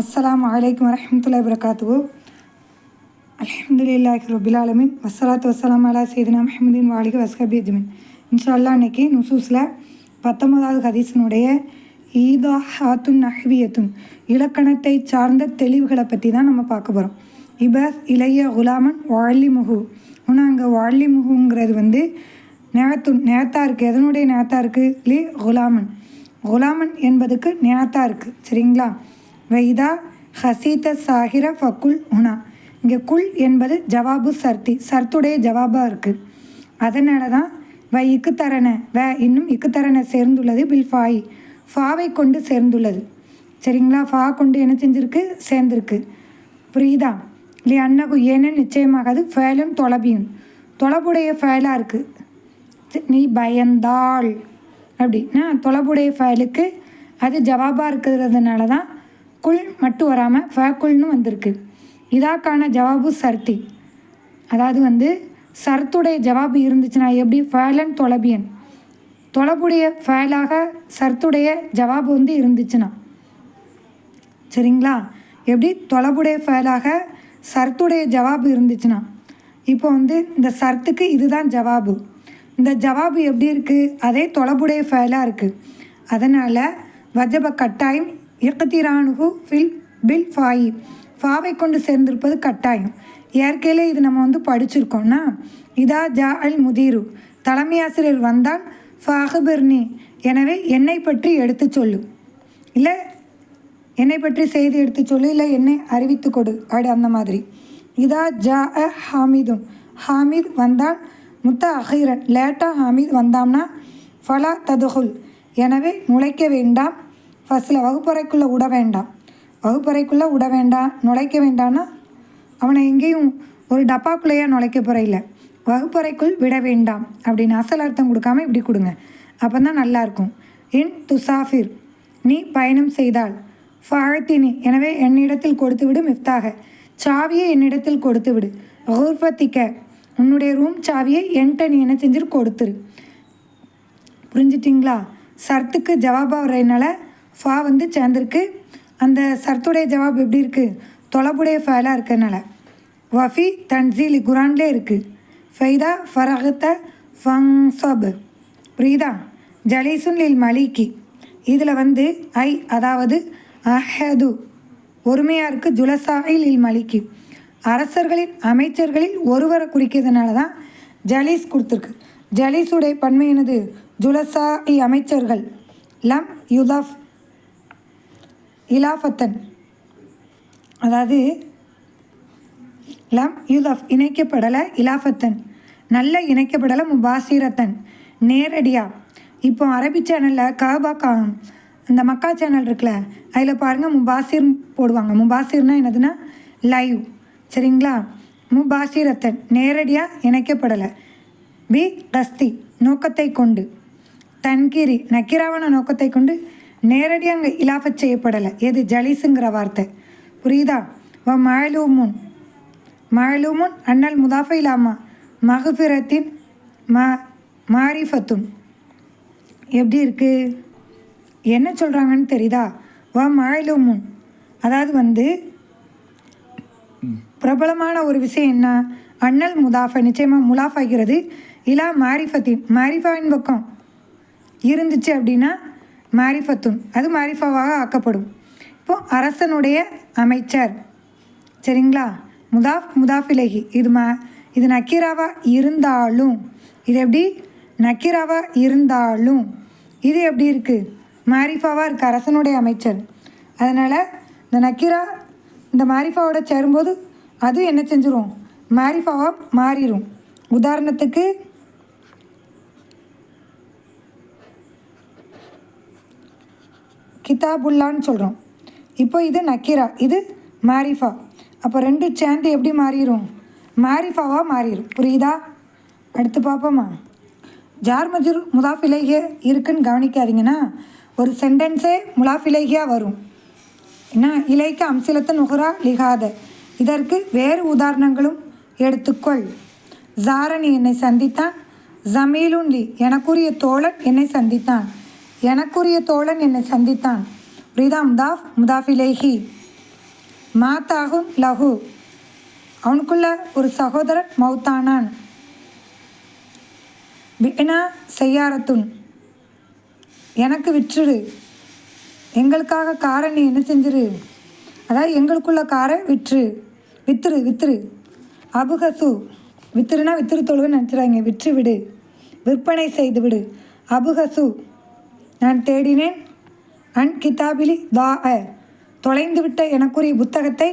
அஸ்லாம் வலைக்கம் வரமத்துல்லா வரகாத்துவு அல்ஹம்துலில்லாஹி ரபிலாலமின் ஆலமின். வசலாம் அலா சைதினா முஹம்மதின் வாலிக வஸ்கபி அஜ்மின். இன்ஷா அல்லாஹ் அன்னைக்கு நுசூஸில் பத்தொன்பதாவது ஹதீஸினுடைய ஈதா ஹாத்துன் நஹ்வியத்துன் இலக்கணத்தை சார்ந்த தெளிவுகளை பற்றி தான் நம்ம பார்க்க போகிறோம் இபஸ் இளைய குலாமன் வாழி முகு ஆனால் அங்கே வாழி முகுங்கிறது வந்து நேத்துன் நேத்தா இருக்குது எதனுடைய நேத்தா இருக்குது லி குலாமன். குலாமன் என்பதுக்கு நேத்தா இருக்குது சரிங்களா? வைதா ஹசீத சாகிர ஃபக்குல் உனா இங்கே குல் என்பது ஜவாபு சர்த்தி சர்த்துடைய ஜவாபாக இருக்குது அதனால தான் வை இக்குத்தரன வ இன்னும் இக்குத்தரன சேர்ந்துள்ளது பில் ஃபாய். ஃபாவை கொண்டு சேர்ந்துள்ளது. சரிங்களா? ஃபா கொண்டு என்ன செஞ்சிருக்கு? சேர்ந்துருக்கு. புரியுதா? இல்லை அன்னகு ஏன்னு நிச்சயமாகாது ஃபேலும் தொலபியும். தொலபுடைய ஃபேலாக இருக்குது நீ பயந்தாள். அப்படின்னா தொலபுடைய ஃபேலுக்கு அது ஜவாபாக இருக்கிறதுனால தான் குல் மட்டும் வராமல் ஃபேக்குல்னு வந்திருக்கு. இதாக்கான ஜவாபு சர்த்தி. அதாவது வந்து சர்த்துடைய ஜவாபு இருந்துச்சுன்னா எப்படி? ஃபேலன் தொலபியன். தொலபுடைய ஃபேலாக சர்த்துடைய ஜவாபு வந்து இருந்துச்சுன்னா. சரிங்களா? எப்படி? தொலபுடைய ஃபேலாக சர்த்துடைய ஜவாபு இருந்துச்சுன்னா. இப்போ வந்து இந்த சர்த்துக்கு இதுதான் ஜவாபு. இந்த ஜவாபு எப்படி இருக்குது அதே தொலபுடைய ஃபேலாக இருக்குது அதனால் வஜப கட்டாயம் இயக்கத்திரானுகு ஃபில் பில் ஃபாயி. ஃபாவை கொண்டு சேர்ந்திருப்பது கட்டாயம். இயற்கையிலே இது நம்ம வந்து படிச்சிருக்கோம்னா இதா ஜா அல் முதீரு. தலைமை ஆசிரியர் வந்தால் ஃபாஹபிர்னி. எனவே என்னை பற்றி எடுத்து சொல்லு. இல்லை என்னை பற்றி செய்தி எடுத்து சொல்லு இல்லை என்னை அறிவித்து கொடு. அப்படி அந்த மாதிரி. இதா ஜா அ ஹாமிதும் ஹாமித் வந்தால் முத்த அஹீரன். லேட்டாக ஹாமித் வந்தாம்னா ஃபலா ததுகுல். எனவே நுழைக்க வேண்டாம். ஃபஸ்ட்டில் வகுப்பறைக்குள்ளே விட வேண்டாம். வகுப்பறைக்குள்ளே விட வேண்டாம் நுழைக்க வேண்டாம்னா அவனை எங்கேயும் ஒரு டப்பாக்குள்ளேயே நுழைக்க போகிற வகுப்பறைக்குள் விட வேண்டாம் அப்படின்னு அசல் அர்த்தம் கொடுக்காம இப்படி கொடுங்க. அப்போ தான் நல்லாயிருக்கும் இன் துசாஃபிர் நீ பயணம் செய்தால் ஃபாழ்த்தினி எனவே என்னிடத்தில் கொடுத்து விடு மிஃப்தாக சாவியை என்னிடத்தில் கொடுத்து விடு. ஹூர்பத்திக்க உன்னுடைய ரூம் சாவியை என்கிட்ட நீ என்ன செஞ்சிரு கொடுத்துரு. புரிஞ்சிட்டிங்களா? சர்த்துக்கு ஜவாபாக வர்றதுனால ஃபா வந்து சேர்ந்துருக்கு. அந்த சர்த்துடைய ஜவாப் எப்படி இருக்குது தொலபுடைய ஃபேலாக இருக்கிறதுனால வஃபி தன்சீல் குரான்லே இருக்குது ஃபைதா ஃபரகத்த ஃபங்சப் புரியுதா? ஜலீசுன் லில் மலிக்கி. இதில் வந்து ஐ அதாவது அஹது ஒருமையாக இருக்குது ஜுலசாயில் இல் மலிக்கி. அரசர்களின் அமைச்சர்களில் ஒருவரை குறிக்கிறதுனால தான் ஜலீஸ் கொடுத்துருக்கு. ஜலீஸுடைய பன்மை என்னது? ஜுலசா இ அமைச்சர்கள். லம் யுதஃப் இலாஃபத்தன். அதாவது லம் யுதஃப் இணைக்கப்படலை இலாஃபத்தன். நல்ல இணைக்கப்படலை முபாசிரத்தன். நேரடியாக இப்போ அரபி சேனலில் கபா கா இந்த மக்கா சேனல் இருக்குல்ல அதில் பாருங்கள் முபாசிர் போடுவாங்க. முபாசிர்னா என்னதுன்னா லைவ். சரிங்களா? முபாசிரத்தன். நேரடியாக இணைக்கப்படலை. பி ரஸ்தி. நோக்கத்தை கொண்டு. தன்கிரி. நக்கிராவண நோக்கத்தை கொண்டு நேரடியாக அங்கே இலாஃபத் செய்யப்படலை. எது? ஜலீஸுங்கிற வார்த்தை. புரியுதா? வ மழலூமுன் மழலூமுன் அண்ணல் முதாஃபைலாமா மகுஃபிரத்தின் ம மாரிஃபத்தும். எப்படி இருக்குது என்ன சொல்கிறாங்கன்னு தெரியுதா? வ மழலூமுன் அதாவது வந்து பிரபலமான ஒரு விஷயம் என்ன? அண்ணல் முதாஃபை நிச்சயமாக முலாஃபாகிறது இலா மாரிஃபத்தின் மாரிஃபாவின் பக்கம் இருந்துச்சு அப்படின்னா மாரிஃபத்துன். அது மாரிஃபாவாக ஆக்கப்படும். இப்போது அரசனுடைய அமைச்சர். சரிங்களா? முதாஃப் முதாஃபிலகி. இது மா இது நக்கீராவாக இருந்தாலும். இது எப்படி? நக்கீராவாக இருந்தாலும். இது எப்படி இருக்குது மாரிஃபாவாக இருக்குது அரசனுடைய அமைச்சர். அதனால் இந்த நக்கீரா இந்த மாரிஃபாவோட சேரும்போது அதுவும் என்ன செஞ்சிரும்? மாரிஃபாவாக மாறிடும் உதாரணத்துக்கு கிதாபுல்லான்னு சொல்கிறோம் இப்போ இது நக்கீரா இது மாரிஃபா. அப்போ ரெண்டு சேர்ந்து எப்படி மாறிடும் மாரிஃபாவாக மாறிடும் புரியுதா? அடுத்து பார்ப்போமா. ஜார் மஜூர் முதாஃபிலேகிய இருக்குன்னு கவனிக்காதீங்கன்னா ஒரு சென்டென்ஸே முலாஃபிலேகியாக வரும். என்ன? இலைக்கு அம்சிலத்த நுகரா லிகாத இதற்கு வேறு உதாரணங்களும் எடுத்துக்கொள். ஜாரணி என்னை சந்தித்தான். ஜமீலுன் லி எனக்குரிய தோழன் என்னை சந்தித்தான். எனக்குரிய தோழன் என்னை சந்தித்தான். ரிதா முதாஃப் முதாஃபிலேஹி. மாத்தாகும் லஹு. அவனுக்குள்ள ஒரு சகோதரன் மௌத்தானான். வினா செய்யாரத்துன். எனக்கு விற்றுடு. எங்களுக்காக காரை நீ என்ன செஞ்சிரு? அதாவது எங்களுக்குள்ள காரை விற்று. வித்துரு வித்துரு. அபுகசு. வித்துருனா வித்துரு தொழுவுன்னு நினச்சிடாங்க விற்று விடு. விற்பனை செய்து விடு. அபுகசு. நான் தேடினேன். அன் கிதாபிலி தா அ. தொலைந்துவிட்ட எனக்குரிய புத்தகத்தை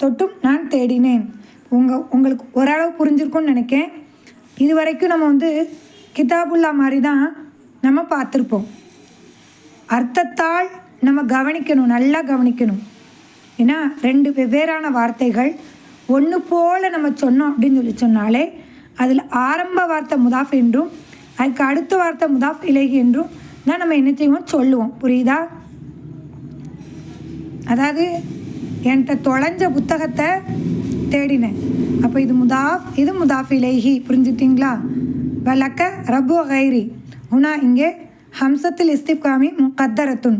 தொட்டும் நான் தேடினேன். உங்கள் உங்களுக்கு ஓரளவு புரிஞ்சிருக்கும்னு நினைக்கேன். இது வரைக்கும் நம்ம வந்து கிதாபுல்லா மாதிரி தான் நம்ம பார்த்துருப்போம். அர்த்தத்தால் நம்ம கவனிக்கணும் நல்லா கவனிக்கணும். ஏன்னா ரெண்டு வெவ்வேறான வார்த்தைகள் ஒன்று போல் நம்ம சொன்னோம் அப்படின்னு சொல்லி சொன்னாலே அதில் ஆரம்ப வார்த்தை முதாஃப் என்றும் அதுக்கு அடுத்த வார்த்தை முதாஃப் இலகி என்றும் தான் நம்ம என்ன செய்வோம்? சொல்லுவோம். புரியுதா? அதாவது என்கிட்ட தொலைஞ்ச புத்தகத்தை தேடினேன். அப்போ இது முதாஃப் இது முதாஃப் இலேஹி புரிஞ்சுட்டிங்களா வலக்க ரபு கைரி. உனா இங்கே ஹம்சத்தில் இஸ்திப்காமி முக்கத்தரத்துன்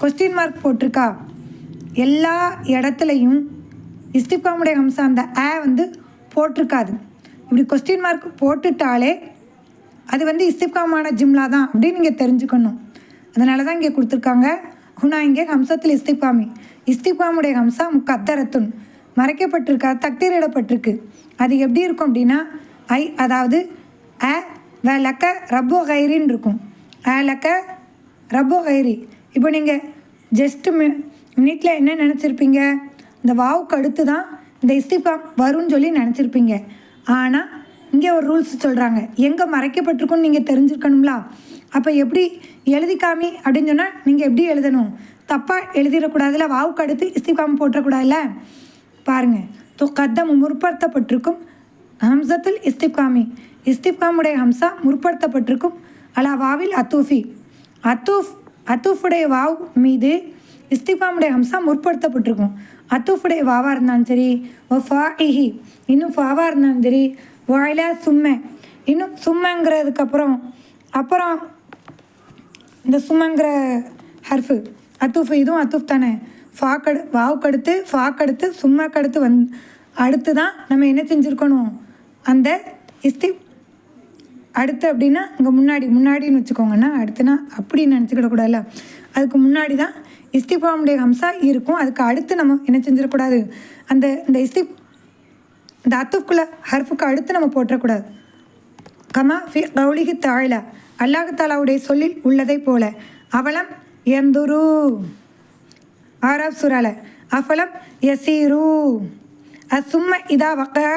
கொஸ்டின் மார்க் போட்டிருக்கா? எல்லா இடத்துலையும் இஸ்திப்காமுடைய ஹம்சா அந்த ஆ வந்து போட்டிருக்காது. இப்படி கொஸ்டின் மார்க் போட்டுட்டாலே அது வந்து இஸ்திப்காமான ஜிம்லா தான் அப்படின்னு நீங்கள் தெரிஞ்சுக்கணும். அதனால தான் இங்கே கொடுத்துருக்காங்க. ஹுனா இங்கே ஹம்சத்தில் இஸ்திப்காமி இஸ்திப்காமுடைய ஹம்சா முக்கத்தரத்துன் மறைக்கப்பட்டிருக்கா தக்தீரிடப்பட்டிருக்கு. அது எப்படி இருக்கும் அப்படின்னா ஐ அதாவது அ வ லக்க ரப்போ கைரின்னு இருக்கும். அ லக்க ரப்போ கைரி. இப்போ நீங்கள் ஜஸ்ட்டு மி மினிட்டில் என்ன நினச்சிருப்பீங்க? இந்த வாவுக்கு அடுத்து தான் இந்த இஸ்திஃபாம் வரும்னு சொல்லி நினச்சிருப்பீங்க. ஆனால் இங்கே ஒரு ரூல்ஸ் சொல்கிறாங்க எங்கே மறைக்கப்பட்டிருக்குன்னு நீங்கள் தெரிஞ்சிருக்கணும்ல? அப்போ எப்படி எழுதிக்காமி அப்படின்னு சொன்னால் நீங்கள் எப்படி எழுதணும்? தப்பாக எழுதிடக்கூடாதுல வாவுக்கு அடுத்து இஸ்திகாமி போட்டுறக்கூடாதுல்ல பாருங்கள் தோ கத்தம் முற்படுத்தப்பட்டிருக்கும். ஹம்சத்தில் இஸ்திப்காமி இஸ்திப்காமுடைய ஹம்சா முற்படுத்தப்பட்டிருக்கும். அலா வாவில் அத்தூஃபி. அத்தூஃப் அத்தூஃபுடைய வாவ் மீது இஸ்திஃபாமுடைய ஹம்சா முற்படுத்தப்பட்டிருக்கும். அத்தூஃபுடைய வாவாக இருந்தாலும் சரி ஓ ஃபா இஹி. இன்னும் ஃபாவாக இருந்தாலும் சரி வாயிலா சும்மை. இன்னும் சும்மைங்கிறதுக்கு அப்புறம் அப்புறம் இந்த சும்மங்கிற ஹர்ஃபு அத்துஃப் இதுவும் அத்தூஃப் தானே. ஃபாக்கடு வாவுக்கடுத்து ஃபாக்கடுத்து சும்மாக்கடுத்து வந் அடுத்து தான் நம்ம என்ன செஞ்சுருக்கணும்? அந்த இஸ்தி அடுத்து அப்படின்னா இங்கே முன்னாடி முன்னாடின்னு வச்சுக்கோங்கன்னா அடுத்துனா அப்படி நினச்சிக்கிடக்கூடாதுல்ல அதுக்கு முன்னாடி தான் இஸ்திஃபாமுடைய ஹம்சா இருக்கும். அதுக்கு அடுத்து நம்ம என்ன செஞ்சிடக்கூடாது அந்த இந்த இஸ்தி இந்த அத்துக்குள்ளே ஹர்ஃபுக்கு அடுத்து நம்ம போட்டுறக்கூடாது கமா ஃபி கௌலிகி தாழ அல்லாஹ் தாலாவுடைய சொல்லில் உள்ளதை போல அவலம் எந்துரு. ஆராப் சுரால அஃபலம் எசீரு. அசும்ம இதா வக்க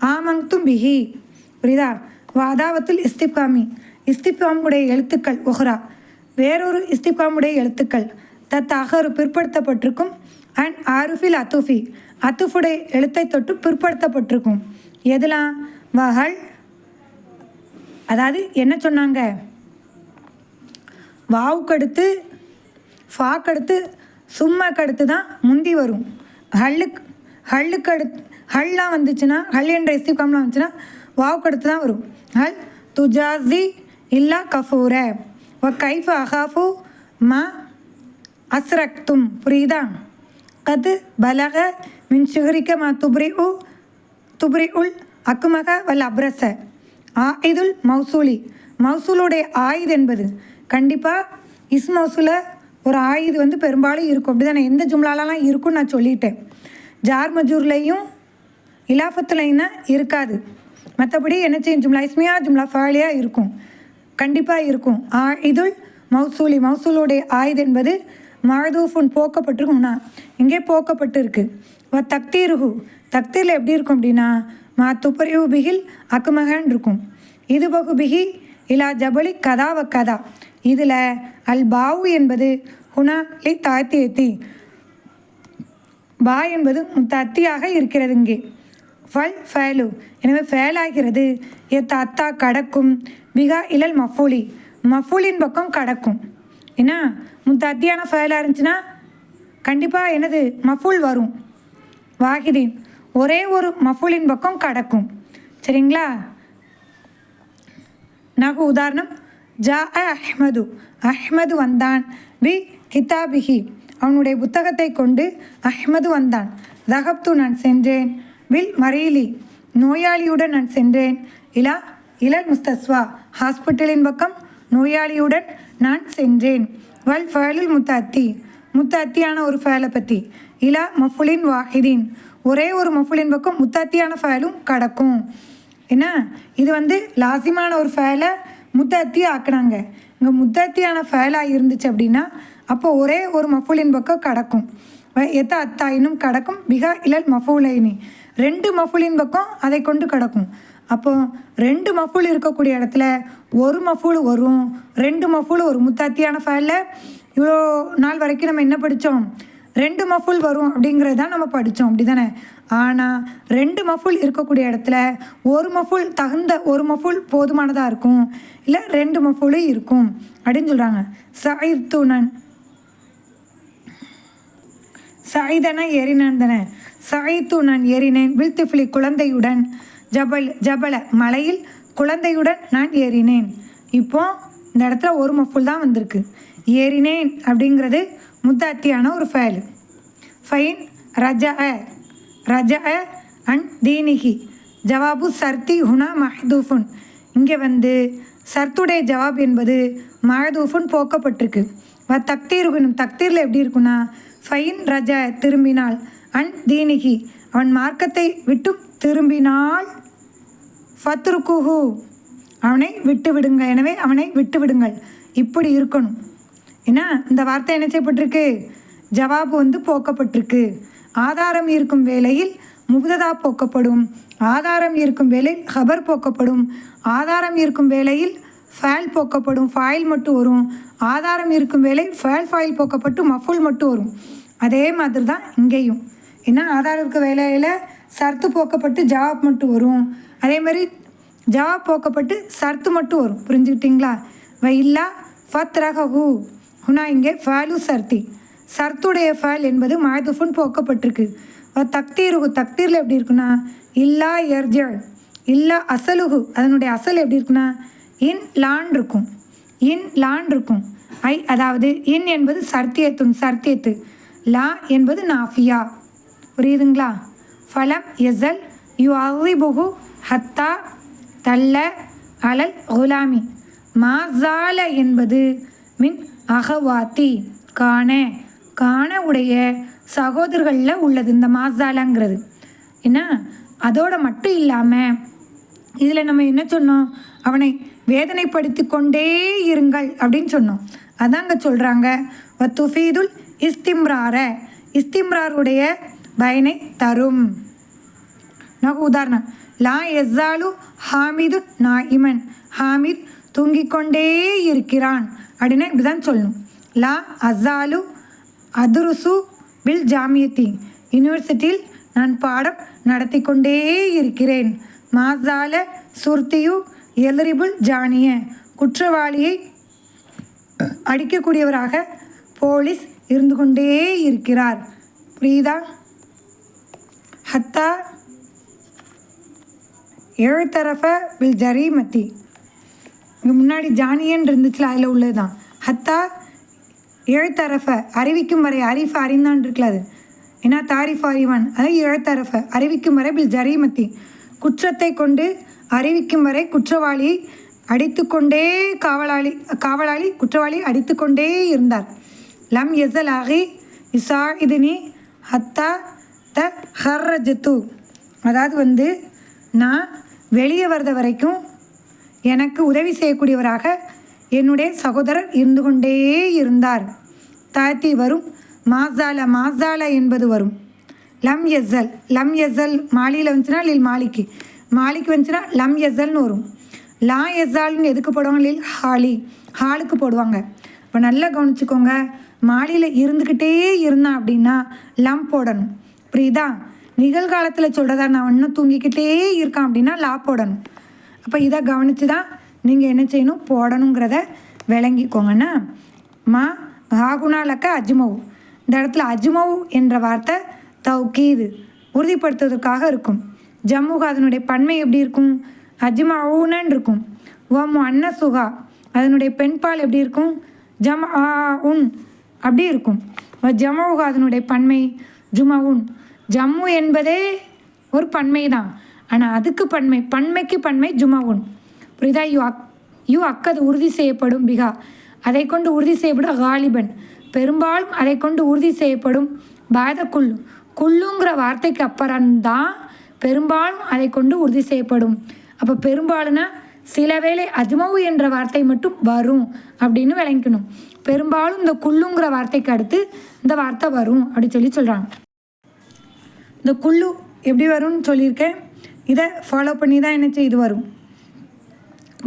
ஆமங் பிஹி. புரியுதா? வாதாவத்துல் இஸ்திப்காமி இஸ்திப்காமுடைய எழுத்துக்கள் ஒஹ்ரா. வேறொரு இஸ்திப்காமுடைய எழுத்துக்கள் தத் அகரு பிற்படுத்தப்பட்டிருக்கும் அண்ட் ஆருஃபில் அத்துஃபி. அத்துஃபுடை எழுத்தை தொட்டு பிற்படுத்தப்பட்டிருக்கும். எதெல்லாம் வகல் அதாவது என்ன சொன்னாங்க? வாவுக்கடுத்து ஃபாக்கடுத்து சும்மாக்கடுத்து தான் முந்தி வரும். ஹல்லுக்கு ஹல்லுக்கு அடுத்து ஹல்லாம் வந்துச்சுன்னா ஹல் என்ற இஸ்திப்காம்லாம் வந்துச்சுன்னா வாவுக்கடுத்து தான் வரும். ஹல் துஜாசி இல்லா கஃபூர. வ கைஃப அஹாஃபு மா அஸ்ரக்தும். புரியுதா? கது பலக மின் சுகரிக்க மா துப்ரி உ துப்ரி உல் அக்குமக வல் அப்ரச. ஆயுதுல் மௌசூலி. மௌசூலுடைய ஆயுது என்பது கண்டிப்பாக இஸ் மௌசூல ஒரு ஆயுது வந்து பெரும்பாலும் இருக்கும். அப்படி தானே எந்த ஜும்லாலலாம் இருக்கும்னு நான் சொல்லிட்டேன். ஜார் மஜூர்லேயும் இலாஃபத்துலையும் தான் இருக்காது. மற்றபடி என்ன செய்யும்? ஜும்லா இஸ்மியா ஜும்லா ஃபாலியாக இருக்கும். கண்டிப்பாக இருக்கும். ஆ இதுல் மௌசூலி. மௌசூலுடைய ஆயுது என்பது மழதூஃபுன் போக்கப்பட்டிருக்கும்னா இங்கே போக்கப்பட்டிருக்கு. வ தக்தீருஹு தக்தீரில் எப்படி இருக்கும் அப்படின்னா மா துப்பரிவு பிகில் அக்குமகன் இருக்கும். இது பகு பிகி இலா ஜபலி கதாவ கதா. இதில் அல் பாவு என்பது ஹுனா லி தாத்தியத்தி பா என்பது முத்தத்தியாக இருக்கிறது இங்கே. ஃபல் ஃபேலு. எனவே ஃபேலாகிறது. எத்த அத்தா கடக்கும். பிகா இலல் மஃபூலி. மஃபூலின் பக்கம் கடக்கும். என்ன? முத்தத்தியான ஃபேலாக இருந்துச்சுன்னா கண்டிப்பாக என்னது? மஃபூல் வரும். வாஹிதீன் ஒரே ஒரு மஃபுலின் பக்கம் கடக்கும். சரிங்களா? నాకు உதாரணம் ஜா அஹ்மது. அஹ்மது வந்தான். பி கிதாபிஹி. அவனுடைய புத்தகத்தை கொண்டு அஹ்மது வந்தான். தகப்து நான் சென்றேன். வில் மரீலி. நோயாளியுடன் நான் சென்றேன். இலா இலல் முஸ்தஸ்வா. ஹாஸ்பிட்டலின் பக்கம் நோயாளியுடன் நான் சென்றேன். வல் ஃபயலில் முத்தாத்தி முத்தாத்தியான ஒரு ஃபயலை பற்றி இலா மஃபுலின் வாஹிதீன். ஒரே ஒரு மஃபுலின் பக்கம் முத்தாத்தியான ஃபயலும் கடக்கும். என்ன? இது வந்து லாசிமான ஒரு ஃபயலை முத்தாத்தி ஆக்குனாங்க. இங்கே முத்தாத்தியான ஃபயலாக இருந்துச்சு அப்படின்னா அப்போ ஒரே ஒரு மஃபுலின் பக்கம் கடக்கும் எத்த அத்தாயினும் கடக்கும். பிகா இலல் மஃபூலைனி. ரெண்டு மஃபுலின் பக்கம் அதை கொண்டு கடக்கும். அப்போ ரெண்டு மஃபூல் இருக்கக்கூடிய இடத்துல ஒரு மஃபூல் வரும். ரெண்டு மஃபூல் ஒரு முத்தாத்தியான ஃபயலில் இவ்வளோ நாள் வரைக்கும் நம்ம என்ன படித்தோம் ரெண்டு மஃபுல் வரும் அப்படிங்கிறது தான் நம்ம படித்தோம் அப்படி தானே ஆனால் ரெண்டு மஃபுல் இருக்கக்கூடிய இடத்துல ஒரு மஃபுல் தகுந்த ஒரு மஃபுல் போதுமானதாக இருக்கும்? இல்லை ரெண்டு மஃபுலும் இருக்கும்? அப்படின்னு சொல்கிறாங்க சாயிர்த்துனன் சாயிதன ஏறினன் தானே சாயித்து நான் ஏறினேன் வில்திஃபிலி குழந்தையுடன். ஜபல் ஜபல மலையில் குழந்தையுடன் நான் ஏறினேன். இப்போ இந்த இடத்துல ஒரு மஃபுல் தான் வந்திருக்கு. ஏறினேன் அப்படிங்கிறது முத்தாத்தியான ஒரு ஃபைல் ஃபைன் ரஜ ரஜ அண்ட் தீனிகி ஜவாபு சர்த்தி ஹுனா மஹதூஃபுன். இங்கே வந்து சர்த்துடைய ஜவாப் என்பது மஹதூஃபுன் போக்கப்பட்டிருக்கு. வ தக்தீருகுனும் தக்தீரில் எப்படி இருக்குன்னா ஃபைன் ரஜ திரும்பினாள் அண்ட் தீனிகி அவன் மார்க்கத்தை விட்டு திரும்பினால் ஃபத்ருகுஹு. அவனை விட்டு விடுங்க எனவே அவனை விட்டு விடுங்கள் இப்படி இருக்கணும். என்ன இந்த வார்த்தை என்ன செய்யப்பட்டிருக்கு? ஜவாபு வந்து போக்கப்பட்டிருக்கு. ஆதாரம் இருக்கும் வேளையில் முகுததா போக்கப்படும். ஆதாரம் இருக்கும் வேளையில் ஹபர் போக்கப்படும். ஆதாரம் இருக்கும் வேளையில் ஃபேல் போக்கப்படும் ஃபாயில் மட்டும் வரும். ஆதாரம் இருக்கும் வேலை ஃபேல் ஃபாயில் போக்கப்பட்டு மஃபுல் மட்டும் வரும். அதே மாதிரி தான் இங்கேயும். ஏன்னா ஆதாரம் இருக்க வேலையில் சர்த்து போக்கப்பட்டு ஜவாப் மட்டும் வரும். அதே மாதிரி ஜவாப் போக்கப்பட்டு சர்த்து மட்டும் வரும். புரிஞ்சுக்கிட்டீங்களா? வைல்லா ஃபத் ரஹு ஹுனா இங்கே ஃபேலு சர்த்தி. சர்த்துடைய ஃபேல் என்பது மாதுஃபுன் போக்கப்பட்டிருக்கு. தக்தீருகு தக்தீரில் எப்படி இருக்குன்னா இல்லா எர்ஜ இல்லா அசலுகு அதனுடைய அசல் எப்படி இருக்குன்னா இன் லான் இருக்கும். இன் லான் இருக்கும். ஐ அதாவது இன் என்பது சர்த்தியத்துன் சர்த்தியத்து. லா என்பது நாஃபியா. புரியுதுங்களா? ஃபலம் எசல் யு அறிபுகு ஹத்தா தல்ல அலல் குலாமி. மாசால என்பது மின் அகவாத்தி காண. காண உடைய சகோதரர்களில் உள்ளது இந்த மாசாலங்கிறது. என்ன? அதோட மட்டும் இல்லாமல் இதில் நம்ம என்ன சொன்னோம்? அவனை வேதனைப்படுத்தி கொண்டே இருங்கள் அப்படின்னு சொன்னோம். அதாங்க சொல்கிறாங்க வத்துஃபீதுல் இஸ்திம்ரார. இஸ்திம்ராருடைய பயனை தரும். நான் உதாரணம். லா எஸ்ஸாலு ஹாமிது நாயிமன். ஹாமித் தூங்கிக் கொண்டே இருக்கிறான். அப்படின்னா இப்படி தான் சொல்லணும். லா அசாலு அதுருசு பில் ஜாமியத்தி. யூனிவர்சிட்டியில் நான் பாடம் நடத்தி கொண்டே இருக்கிறேன் மாசால சுர்த்தியு எலரிபுல் ஜானிய. குற்றவாளியை அடிக்கக்கூடியவராக போலீஸ் இருந்து கொண்டே இருக்கிறார். புரியுதா? ஹத்தா எழுத்தரஃப வில் ஜரீமத்தி. இங்கே முன்னாடி ஜானியன் இருந்துச்சுல அதில் உள்ளது தான் ஹத்தா எழுத்தரஃப அறிவிக்கும் வரை அரிஃப அறிந்தான் இருக்குல்ல அது. ஏன்னா தாரிஃப் அறிவான். அதாவது எழுத்தரஃப அறிவிக்கும் வரை பில் ஜரீமத்தி. குற்றத்தை கொண்டு அறிவிக்கும் வரை குற்றவாளியை அடித்துக்கொண்டே காவலாளி காவலாளி குற்றவாளி அடித்துக்கொண்டே இருந்தார். லம் எசல் ஆகி இசா இதுனி ஹத்தா த ஹர்ரஜத்து. அதாவது வந்து நான் வெளியே வர்ற வரைக்கும் எனக்கு உதவி செய்யக்கூடியவராக என்னுடைய சகோதரர் இருந்து கொண்டே இருந்தார். தாத்தி வரும். மாசால மாசால என்பது வரும். லம் எஸ்ஸல் லம் எஸ்ஸல் மாலியில் வந்துச்சுன்னா லில் மாலிக்கு. மாலிக்கு வந்துச்சுன்னா லம் எஸ்ஸல்னு வரும். லா எஸ்ஸால்னு எதுக்கு போடுவாங்க? லில் ஹாலி. ஹாலுக்கு போடுவாங்க. இப்போ நல்லா கவனிச்சுக்கோங்க. மாலியில் இருந்துக்கிட்டே இருந்தான் அப்படின்னா லம் போடணும். புரியுதா? நிகழ்காலத்தில் சொல்கிறதா நான் இன்னும் தூங்கிக்கிட்டே இருக்கான் அப்படின்னா லா போடணும். அப்போ இதை கவனித்து தான் நீங்கள் என்ன செய்யணும்? போடணுங்கிறத விளங்கிக்கோங்கண்ணா மா ஹாகுனாலக்க அஜ்மவு. இந்த இடத்துல அஜ்மவு என்ற வார்த்தை தௌக்கீது உறுதிப்படுத்துவதற்காக இருக்கும். ஜம்முக அதனுடைய பன்மை எப்படி இருக்கும்? அஜ்மவுனன் இருக்கும் ஓம் அன்ன சுகா அதனுடைய பெண்பால் எப்படி இருக்கும்? ஜம் ஆ உன் அப்படி இருக்கும். ஜம்முக அதனுடைய பன்மை ஜுமவுன். ஜம்மு என்பதே ஒரு பன்மை தான் ஆனால் அதுக்கு பன்மை பன்மைக்கு பன்மை ஜுமாவுன் புரியுதா? யூ அக் யூ அக்கது உறுதி செய்யப்படும் பிகா அதை கொண்டு உறுதி செய்யப்படும் காலிபன். பெரும்பாலும் அதை கொண்டு உறுதி செய்யப்படும் பாத குல்லு. குல்லுங்கிற வார்த்தைக்கு அப்புறம்தான் பெரும்பாலும் அதை கொண்டு உறுதி செய்யப்படும். அப்போ பெரும்பாலும்னா சில வேளை அஜ்மவு என்ற வார்த்தை மட்டும் வரும் அப்படின்னு விளங்கிக்கணும். பெரும்பாலும் இந்த குல்லுங்கிற வார்த்தைக்கு அடுத்து இந்த வார்த்தை வரும் அப்படின்னு சொல்லி சொல்கிறாங்க இந்த குல்லு எப்படி வரும்னு சொல்லியிருக்கேன்? இதை ஃபாலோ பண்ணி தான் என்ன இது வரும்.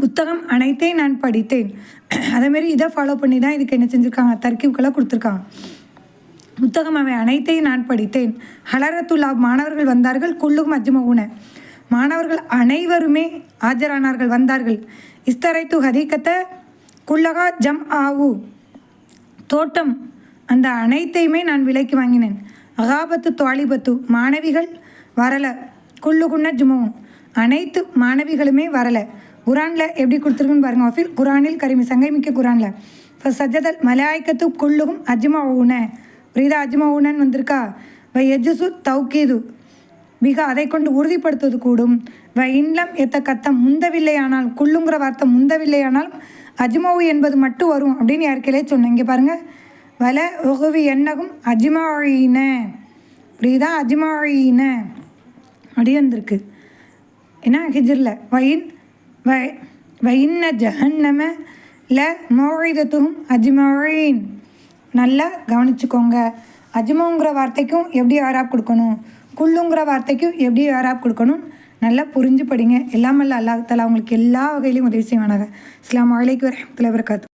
புத்தகம் அனைத்தையும் நான் படித்தேன். அதேமாரி இதை ஃபாலோ பண்ணி தான் இதுக்கு என்ன செஞ்சுருக்காங்க? தர்க்கீவுக்கெல்லாம் கொடுத்துருக்காங்க. புத்தகம் அவை அனைத்தையும் நான் படித்தேன். ஹலரத்துல்லா மாணவர்கள் வந்தார்கள் குல்லும் அஜ்மவுன மாணவர்கள் அனைவருமே ஆஜரானார்கள் வந்தார்கள். இஸ்தரைத்து ஹதீக்கத்தை குல்லகா ஜம் ஆவு. தோட்டம் அந்த அனைத்தையுமே நான் விலைக்கு வாங்கினேன். அகாபத்து துவாலிபத்து மாணவிகள் வரல. குல்லு குன்ன அனைத்து மாணவிகளுமே வரலை. குரானில் எப்படி கொடுத்துருக்குன்னு பாருங்க ஆஃபில் குரானில் கரிமி சங்கைமிக்க குரானில். இப்போ சஜதல் மலாய்க்கத்து குள்ளுகும் அஜ்மா ஊன புரியுதா? அஜ்மா ஊனன்னு வந்திருக்கா? வை எஜுசு தௌக்கீது மிக அதை கொண்டு உறுதிப்படுத்துவது கூடும். வ இன்லம் எத்த கத்தம் முந்தவில்லையானால் குள்ளுங்கிற வார்த்தை முந்தவில்லையானால் அஜ்மாவு என்பது மட்டும் வரும் அப்படின்னு யாருக்கையிலே சொன்னேன். இங்கே பாருங்கள் வல உகுவி என்னகும் அஜ்மாழின புரியுதா? அஜ்மாழின அடியிருந்திருக்கு வந்திருக்கு என்ன ஹிஜிரில் வயின் வ வயின்ன ஜஹன்னம ல மோழிதத்தும் அஜ்மாழின் நல்லா கவனிச்சுக்கோங்க. அஜ்மோங்கிற வார்த்தைக்கும் எப்படி ஆராப் கொடுக்கணும்? குள்ளுங்கிற வார்த்தைக்கும் எப்படி ஆராப் கொடுக்கணும்? நல்லா புரிஞ்சு படிங்க எல்லாமல்ல அல்லாஹ் தலா உங்களுக்கு எல்லா வகையிலையும் உதவி செய்வானாங்க இஸ்லாம் வலைக்கம் வரமத்துல வரகாத்து